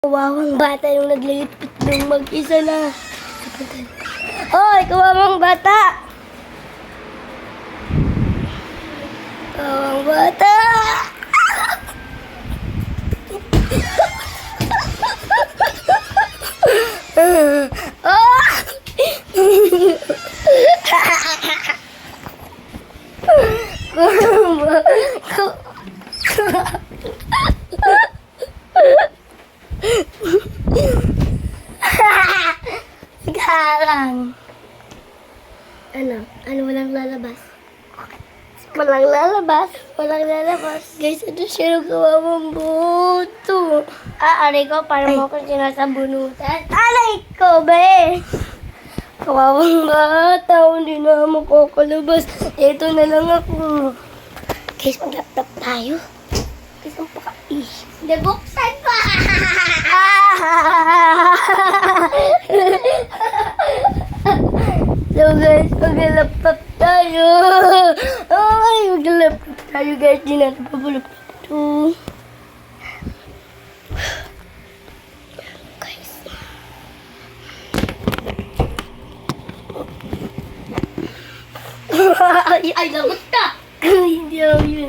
Kawawang bata yung naglilipit ng mag-isa na. Hoy, kawawang bata! Kawawang bata! Sekarang. Ano? Ano walang lalabas? Walang lalabas. Walang lalabas. Guys, ito siya yung kawawang buto. Ah, aray ko, para mo ko sinasabunutan. Aray ko, be! Kawawang bata, hindi na makakalabas. Ito na lang ako. Guys, mag-laptop tayo. Guys, ang paka... Ih, nabuksan guys, mag-laptop tayo. Ay, mag-laptop tayo guys. Di natin papalaptop to. Guys. ay, ay, lagot ka! Hindi ako.